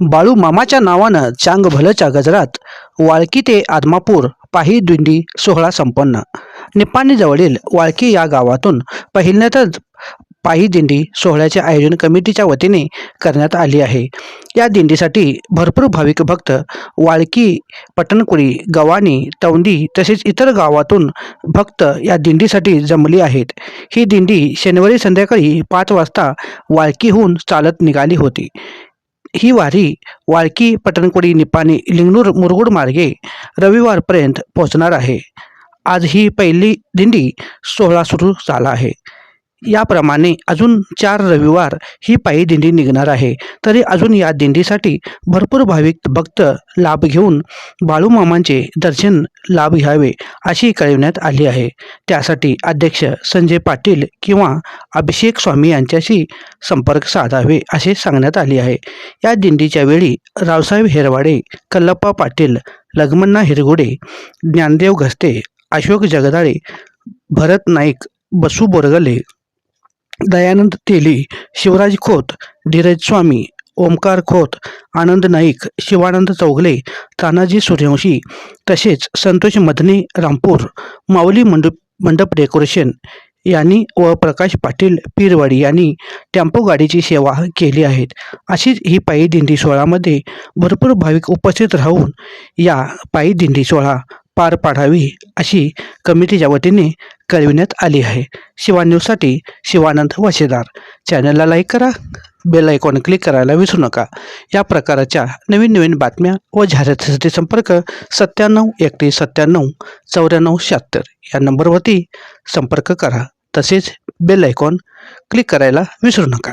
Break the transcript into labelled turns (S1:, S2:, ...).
S1: बाळू मामाच्या नावानं चांग भलच्या गजरात वाळकी ते आदमापूर पाही दिंडी सोहळा संपन्न. निपाणीजवळील वाळकी या गावातून पहिल्यांदाच पायी दिंडी सोहळ्याचे आयोजन कमिटीच्या वतीने करण्यात आली आहे. या दिंडीसाठी भरपूर भाविक भक्त वाळकी पटणकुडी गव्हाणी तवंडी तसेच इतर गावातून भक्त या दिंडीसाठी जमली आहेत. ही दिंडी शनिवारी संध्याकाळी पाच वाजता वाळकीहून चालत निघाली होती. ही वारी वाळकी पटणकोडी निपाणी लिंगणूर मुरगुड मार्गे रविवारपर्यंत पोहोचणार आहे. आज ही पहिली दिंडी सोहळा सुरू झाला आहे. याप्रमाणे अजून चार रविवार ही पायी दिंडी निघणार आहे. तरी अजून या दिंडीसाठी भरपूर भाविक भक्त लाभ घेऊन बाळूमामांचे दर्शन लाभ घ्यावे अशी कळविण्यात आली आहे. त्यासाठी अध्यक्ष संजय पाटील किंवा अभिषेक स्वामी यांच्याशी संपर्क साधावे असे सांगण्यात आले आहे. या दिंडीच्या वेळी रावसाहेब हेरवाडे कल्लप्पा पाटील लग्मन्ना हिरगुडे ज्ञानदेव घस्ते अशोक जगदाळे भरत नाईक बसू बोरगले दयानंद तेली शिवराज खोत धीरज स्वामी ओमकार खोत आनंद नाईक शिवानंद चौगले तानाजी सूर्यवंशी तसेच संतोष मदने रामपूर माऊली मंडप मंडप डेकोरेशन यांनी व प्रकाश पाटील पीरवाडी यांनी टेम्पो गाडीची सेवा केली आहेत. अशीच ही पायी दिंडी सोहळ्यामध्ये भरपूर भाविक उपस्थित राहून या पायी दिंडी सोहळा पार पाडावी अशी कमिटीच्या वतीने कळविण्यात आली आहे. शिवा न्यूजसाठी शिवानंद वशेदार. चॅनलला लाईक करा बेल आयकॉन क्लिक करायला विसरू नका. या प्रकारच्या नवीन नवीन बातम्या व जाहिरातीसाठी संपर्क सत्त्याण्णव एकतीस सत्त्याण्णव चौऱ्याण्णव शहात्तर या नंबरवरती संपर्क करा. तसेच बेल आयकॉन क्लिक करायला विसरू नका.